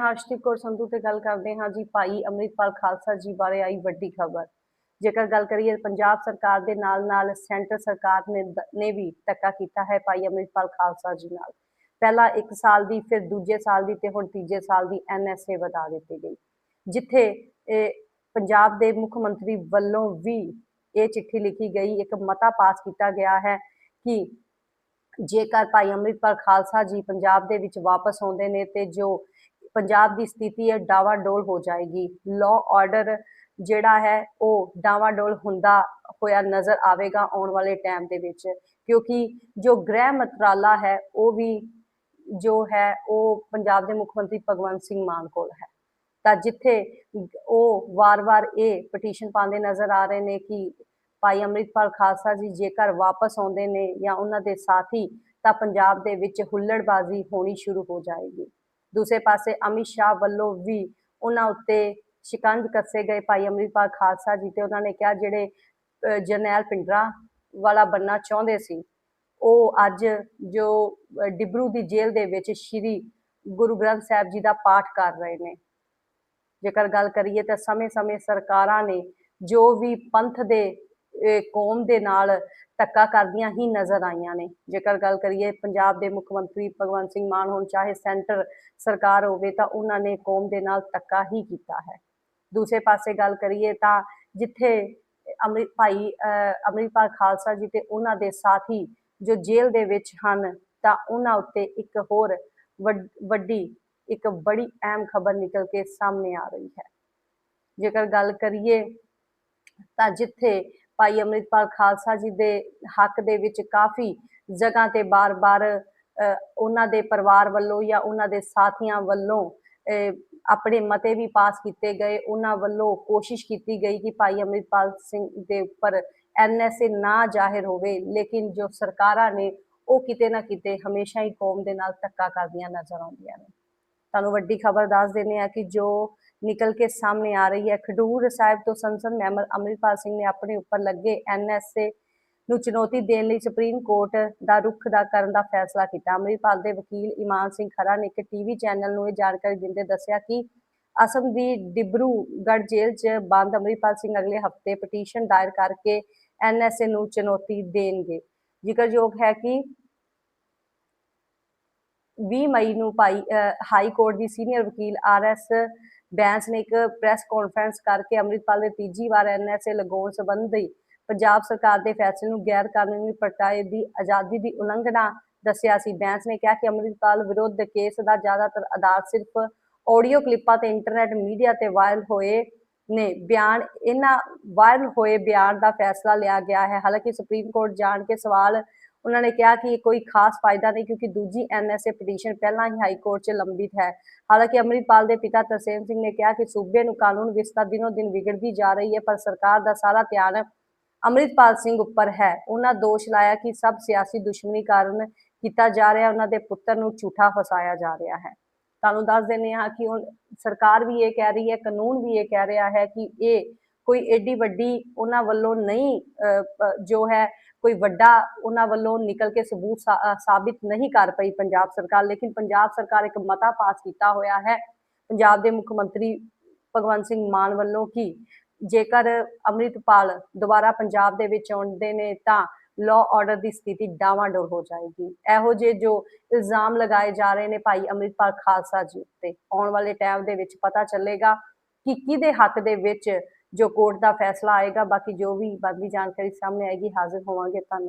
ਹਰਸ਼ਦੀਪ ਕੌਰ ਸੰਧੂ ਤੇ ਗੱਲ ਕਰਦੇ ਹਾਂ ਜੀ ਭਾਈ ਅੰਮ੍ਰਿਤਪਾਲ ਖਾਲਸਾ ਜੀ ਬਾਰੇ ਆਈ ਵੱਡੀ ਖਬਰ। ਜੇਕਰ ਗੱਲ ਕਰੀਏ ਪੰਜਾਬ ਸਰਕਾਰ ਦੇ ਨਾਲ ਨਾਲ ਸੈਂਟਰ ਸਰਕਾਰ ਨੇ ਨੇ ਵੀ ਧੱਕਾ ਕੀਤਾ ਹੈ ਭਾਈ ਅੰਮ੍ਰਿਤਪਾਲ ਖਾਲਸਾ ਜੀ ਨਾਲ। ਪਹਿਲਾਂ 1 ਸਾਲ ਦੀ, ਫਿਰ ਦੂਜੇ ਸਾਲ ਦੀ ਤੇ ਹੁਣ ਤੀਜੇ ਸਾਲ ਦੀ ਐਨਐਸਏ ਵਧਾ ਦਿੱਤੀ ਗਈ। ਜਿੱਥੇ ਪੰਜਾਬ ਦੇ ਮੁੱਖ ਮੰਤਰੀ ਵੱਲੋਂ ਵੀ ਇਹ ਚਿੱਠੀ ਲਿਖੀ ਗਈ, ਇੱਕ ਮਤਾ ਪਾਸ ਕੀਤਾ ਗਿਆ ਹੈ ਕਿ ਜੇਕਰ ਭਾਈ ਅੰਮ੍ਰਿਤਪਾਲ ਖਾਲਸਾ ਜੀ ਪੰਜਾਬ ਦੇ ਵਿੱਚ ਵਾਪਸ ਆਉਂਦੇ ਨੇ ਤੇ ਜੋ ਪੰਜਾਬ ਦੀ ਸਥਿਤੀ ਹੈ ਡਾਵਾਡੋਲ ਹੋ ਜਾਏਗੀ। ਲਾਅ ਆਰਡਰ ਜਿਹੜਾ ਹੈ, ਉਹ ਡਾਵਾਡੋਲ ਹੁੰਦਾ ਹੋਇਆ ਨਜ਼ਰ ਆਵੇਗਾ ਆਉਣ ਵਾਲੇ ਟਾਈਮ ਦੇ ਵਿੱਚ। ਕਿਉਂਕਿ ਜੋ ਗ੍ਰਹਿ ਮੰਤਰਾਲਾ ਹੈ, ਉਹ ਵੀ ਜੋ ਹੈ, ਉਹ ਪੰਜਾਬ ਦੇ ਮੁੱਖ ਮੰਤਰੀ ਭਗਵੰਤ ਸਿੰਘ ਮਾਨ ਕੋਲ ਹੈ। ਤਾਂ ਜਿੱਥੇ ਉਹ ਵਾਰ-ਵਾਰ ਇਹ ਪਟੀਸ਼ਨ ਪਾਉਂਦੇ ਨਜ਼ਰ ਆ ਰਹੇ ਨੇ ਕਿ ਭਾਈ ਅੰਮ੍ਰਿਤਪਾਲ ਖਾਲਸਾ ਜੀ ਜੇਕਰ ਵਾਪਸ ਆਉਂਦੇ ਨੇ ਜਾਂ ਉਹਨਾਂ ਦੇ ਸਾਥੀ, ਤਾਂ ਪੰਜਾਬ ਦੇ ਵਿੱਚ ਹੁੱਲੜਬਾਜ਼ੀ ਹੋਣੀ ਸ਼ੁਰੂ ਹੋ ਜਾਏਗੀ। ਦੂਸਰੇ ਪਾਸੇ ਅਮਿਤ ਸ਼ਾਹ ਵੱਲੋਂ ਵੀ ਉਹਨਾਂ ਉੱਤੇ ਸ਼ਿਕੰਜ ਕੱਸੇ ਗਏ ਭਾਈ ਅੰਮ੍ਰਿਤਪਾਲ ਖਾਲਸਾ ਜੀ ਤੇ ਉਹਨਾਂ ਨੇ ਕਿਹਾ ਜਿਹੜੇ ਅਹ, ਜਰਨੈਲ ਪਿੰਡਰਾ ਵਾਲਾ ਬੰਨਾ ਚਾਹੁੰਦੇ ਸੀ ਉਹ ਅੱਜ ਜੋ ਡਿਬਰੂ ਦੀ ਜੇਲ੍ਹ ਦੇ ਵਿੱਚ ਸ਼੍ਰੀ ਗੁਰੂ ਗ੍ਰੰਥ ਸਾਹਿਬ ਜੀ ਦਾ ਪਾਠ ਕਰ ਰਹੇ ਨੇ। ਜੇਕਰ ਗੱਲ ਕਰੀਏ ਤਾਂ ਸਮੇਂ-ਸਮੇਂ ਸਰਕਾਰਾਂ ਨੇ ਜੋ ਵੀ ਪੰਥ ਦੇ ਕੌਮ ਦੇ ਨਾਲ ਧੱਕਾ ਕਰਦੀਆਂ ਹੀ ਨਜ਼ਰ ਆਈਆਂ ਨੇ। ਜੇਕਰ ਗੱਲ ਕਰੀਏ ਪੰਜਾਬ ਦੇ ਮੁੱਖ ਮੰਤਰੀ ਭਗਵੰਤ ਸਿੰਘ ਮਾਨ ਹੋਣ ਚਾਹੇ ਸੈਂਟਰ ਸਰਕਾਰ ਹੋਵੇ ਤਾਂ ਉਹਨਾਂ ਨੇ ਕੌਮ ਦੇ ਨਾਲ ਧੱਕਾ ਹੀ ਕੀਤਾ ਹੈ। ਦੂਸਰੇ ਪਾਸੇ ਗੱਲ ਕਰੀਏ ਤਾਂ ਜਿੱਥੇ ਅੰਮ੍ਰਿਤ ਭਾਈ ਅਹ, ਅੰਮ੍ਰਿਤਪਾਲ ਖਾਲਸਾ ਜੀ ਤੇ ਉਹਨਾਂ ਦੇ ਸਾਥੀ ਜੋ ਜੇਲ੍ਹ ਦੇ ਵਿੱਚ ਹਨ ਤਾਂ ਉਹਨਾਂ ਉੱਤੇ ਇੱਕ ਹੋਰ ਵੱਡ- ਵੱਡੀ ਇੱਕ ਬੜੀ ਅਹਿਮ ਖਬਰ ਨਿਕਲ ਕੇ ਸਾਹਮਣੇ ਆ ਰਹੀ ਹੈ। ਜੇਕਰ ਗੱਲ ਕਰੀਏ ਤਾਂ ਜਿੱਥੇ ਭਾਈ ਅੰਮ੍ਰਿਤਪਾਲ ਖਾਲਸਾ ਜੀ ਦੇ ਹੱਕ ਦੇ ਵਿੱਚ ਕਾਫੀ ਜਗ੍ਹਾ ਤੇ ਬਾਰ-ਬਾਰ ਉਹਨਾਂ ਦੇ ਪਰਿਵਾਰ ਵੱਲੋਂ ਜਾਂ ਉਹਨਾਂ ਦੇ ਸਾਥੀਆਂ ਵੱਲੋਂ ਆਪਣੇ ਮਤੇ ਵੀ ਪਾਸ ਕੀਤੇ ਗਏ। ਉਹਨਾਂ ਵੱਲੋਂ ਕੋਸ਼ਿਸ਼ ਕੀਤੀ ਗਈ ਕਿ ਭਾਈ ਅੰਮ੍ਰਿਤਪਾਲ ਸਿੰਘ ਦੇ ਉੱਪਰ ਐਨਐਸਏ ਨਾ ਜ਼ਾਹਿਰ ਹੋਵੇ, ਲੇਕਿਨ ਜੋ ਸਰਕਾਰਾਂ ਨੇ, ਉਹ ਕਿਤੇ ਨਾ ਕਿਤੇ ਹਮੇਸ਼ਾ ਹੀ ਕੌਮ ਦੇ ਨਾਲ ਧੱਕਾ ਕਰਦੀਆਂ ਨਜ਼ਰ ਆਉਂਦੀਆਂ ਨੇ। ਤੁਹਾਨੂੰ ਵੱਡੀ ਖਬਰ ਦੱਸ ਦਿੰਦੇ ਆ ਕਿ ਜੋ ਨਿਕਲ ਕੇ ਸਾਹਮਣੇ ਆ ਰਹੀ ਹੈ। ਖਡੂਰ ਸਾਹਿਬ ਤੋਂ ਸੰਸਦ ਮੈਂਬਰ ਅੰਮ੍ਰਿਤਪਾਲ ਸਿੰਘ ਨੇ ਆਪਣੇ ਉੱਪਰ ਲੱਗੇ ਐਨਐਸਏ ਨੂੰ ਚੁਣੌਤੀ ਦੇਣ ਲਈ ਸੁਪਰੀਮ ਕੋਰਟ ਦਾ ਰੁਖ ਦਾ ਕਰਨ ਦਾ ਫੈਸਲਾ ਕੀਤਾ। ਅੰਮ੍ਰਿਤਪਾਲ ਦੇ ਵਕੀਲ ਇਮਾਨ ਸਿੰਘ ਖਰਾ ਨੇ ਇੱਕ ਟੀਵੀ ਚੈਨਲ ਨੂੰ ਇਹ ਜਾਣਕਾਰੀ ਦਿੰਦੇ ਦੱਸਿਆ ਕਿ ਅਸਮ ਦੀ ਡਿਬਰੂਗੜ੍ਹ ਜੇਲ੍ਹ 'ਚ ਬੰਦ ਅੰਮ੍ਰਿਤਪਾਲ ਸਿੰਘ ਅਗਲੇ ਹਫ਼ਤੇ ਪਟੀਸ਼ਨ ਦਾਇਰ ਕਰਕੇ ਐਨਐਸਏ ਨੂੰ ਚੁਣੌਤੀ ਦੇਣਗੇ। ਜ਼ਿਕਰਯੋਗ ਹੈ ਕਿ 20 ਮਈ ਨੂੰ ਭਾਈ ਹਾਈ ਕੋਰਟ ਦੀ ਸੀਨੀਅਰ ਵਕੀਲ ਆਰ ਐਸ ਬੈਂਸ ਨੇ ਇੱਕ ਪ੍ਰੈਸ ਕਾਨਫਰੰਸ ਕਰਕੇ ਅੰਮ੍ਰਿਤਪਾਲ ਦੇ ਤੀਜੀ ਵਾਰ ਐਨਐਸਏ ਲਗਾਉਣ ਸੰਬੰਧੀ ਪੰਜਾਬ ਸਰਕਾਰ ਦੇ ਫੈਸਲੇ ਨੂੰ ਗੈਰ ਕਾਨੂੰਨੀ ਪ੍ਰਗਟਾਏ ਦੀ ਆਜ਼ਾਦੀ ਦੀ ਉਲੰਘਣਾ ਦੱਸਿਆ ਸੀ। ਬੈਂਸ ਨੇ ਕਿਹਾ ਕਿ ਅੰਮ੍ਰਿਤਪਾਲ ਵਿਰੁੱਧ ਕੇਸ ਦਾ ਜ਼ਿਆਦਾਤਰ ਆਧਾਰ ਸਿਰਫ ਆਡੀਓ ਕਲਿੱਪਾਂ ਤੇ ਇੰਟਰਨੈਟ ਮੀਡੀਆ ਤੇ ਵਾਇਰਲ ਹੋਏ ਨੇ। ਬਿਆਨ, ਇਹਨਾਂ ਵਾਇਰਲ ਹੋਏ ਬਿਆਨ ਦਾ ਫੈਸਲਾ ਲਿਆ ਗਿਆ ਹੈ। ਹਾਲਾਂਕਿ ਸੁਪਰੀਮ ਕੋਰਟ ਜਾਣ ਕੇ ਸਵਾਲ ਉਹਨਾਂ ਨੇ ਕਿਹਾ ਕਿ ਕੋਈ ਖਾਸ ਫਾਇਦਾ ਨਹੀਂ ਕਿਉਂਕਿ ਦੂਜੀ ਐਨਐਸਏ ਪਟੀਸ਼ਨ ਪਹਿਲਾਂ ਹੀ ਹਾਈ ਕੋਰਟ 'ਚ ਲੰਬਿਤ ਹੈ। ਹਾਲਾਂਕਿ ਅੰਮ੍ਰਿਤਪਾਲ ਦੇ ਪਿਤਾ ਤਰਸੇਮ ਸਿੰਘ ਨੇ ਕਿਹਾ ਕਿ ਸੂਬੇ ਨੂੰ ਕਾਨੂੰਨ ਵਿਵਸਥਾ ਦਿਨੋ ਦਿਨ ਵਿਗੜਦੀ ਜਾ ਰਹੀ ਹੈ ਪਰ ਸਰਕਾਰ ਦਾ ਸਾਰਾ ਧਿਆਨ ਅੰਮ੍ਰਿਤਪਾਲ ਸਿੰਘ ਉੱਪਰ ਹੈ। ਉਹਨਾਂ ਦੋਸ਼ ਲਾਇਆ ਕਿ ਸਭ ਸਿਆਸੀ ਦੁਸ਼ਮਣੀ ਕਾਰਨ ਕੀਤਾ ਜਾ ਰਿਹਾ ਉਹਨਾਂ ਦੇ ਪੁੱਤਰ ਨੂੰ ਝੂਠਾ ਫਸਾਇਆ ਜਾ ਰਿਹਾ ਹੈ। ਤੁਹਾਨੂੰ ਦੱਸ ਦਿੰਦੇ ਹਾਂ ਕਿ ਹੁਣ ਸਰਕਾਰ ਵੀ ਇਹ ਕਹਿ ਰਹੀ ਹੈ ਕਾਨੂੰਨ ਵੀ ਇਹ ਕਹਿ ਰਿਹਾ ਹੈ ਕਿ ਇਹ ਕੋਈ ਏਡੀ ਵੱਡੀ ਉਹਨਾਂ ਵੱਲੋਂ ਨਹੀਂ ਅਹ, ਜੋ ਹੈ ਕੋਈ ਵੱਡਾ ਉਹਨਾਂ ਵੱਲੋਂ ਨਿਕਲ ਕੇ ਸਬੂਤ ਸਾਬਿਤ ਨਹੀਂ ਕਰ ਪਈ ਪੰਜਾਬ ਸਰਕਾਰ, ਲੇਕਿਨ ਪੰਜਾਬ ਸਰਕਾਰ ਇੱਕ ਮਤਾ ਪਾਸ ਕੀਤਾ ਹੋਇਆ ਹੈ। ਪੰਜਾਬ ਦੇ ਮੁੱਖ ਮੰਤਰੀ ਭਗਵੰਤ ਸਿੰਘ ਮਾਨ ਵੱਲੋਂ ਕਿ ਜੇਕਰ ਅੰਮ੍ਰਿਤਪਾਲ ਦੁਬਾਰਾ ਪੰਜਾਬ ਦੇ ਵਿੱਚ ਆਉਂਦੇ ਨੇ ਤਾਂ ਲਾਅ ਆਰਡਰ ਦੀ ਸਥਿਤੀ ਡਾਵਾਂਡੋਲ ਹੋ ਜਾਏਗੀ। ਇਹੋ ਜਿਹੇ ਜੋ ਇਲਜ਼ਾਮ ਲਗਾਏ ਜਾ ਰਹੇ ਨੇ ਭਾਈ ਅੰਮ੍ਰਿਤਪਾਲ ਖਾਲਸਾ ਜੀ ਉੱਤੇ, ਆਉਣ ਵਾਲੇ ਟਾਈਮ ਦੇ ਵਿੱਚ ਪਤਾ ਚੱਲੇਗਾ ਕਿ ਕਿਹਦੇ ਹੱਕ ਦੇ ਵਿੱਚ ਜੋ ਕੋਰਟ ਦਾ ਫੈਸਲਾ ਆਏਗਾ, ਬਾਕੀ ਜੋ ਵੀ ਬਾਕੀ ਜਾਣਕਾਰੀ ਸਾਹਮਣੇ ਆਏਗੀ, ਹਾਜ਼ਰ ਹੋਵਾਂਗੇ। ਧੰਨਵਾਦ।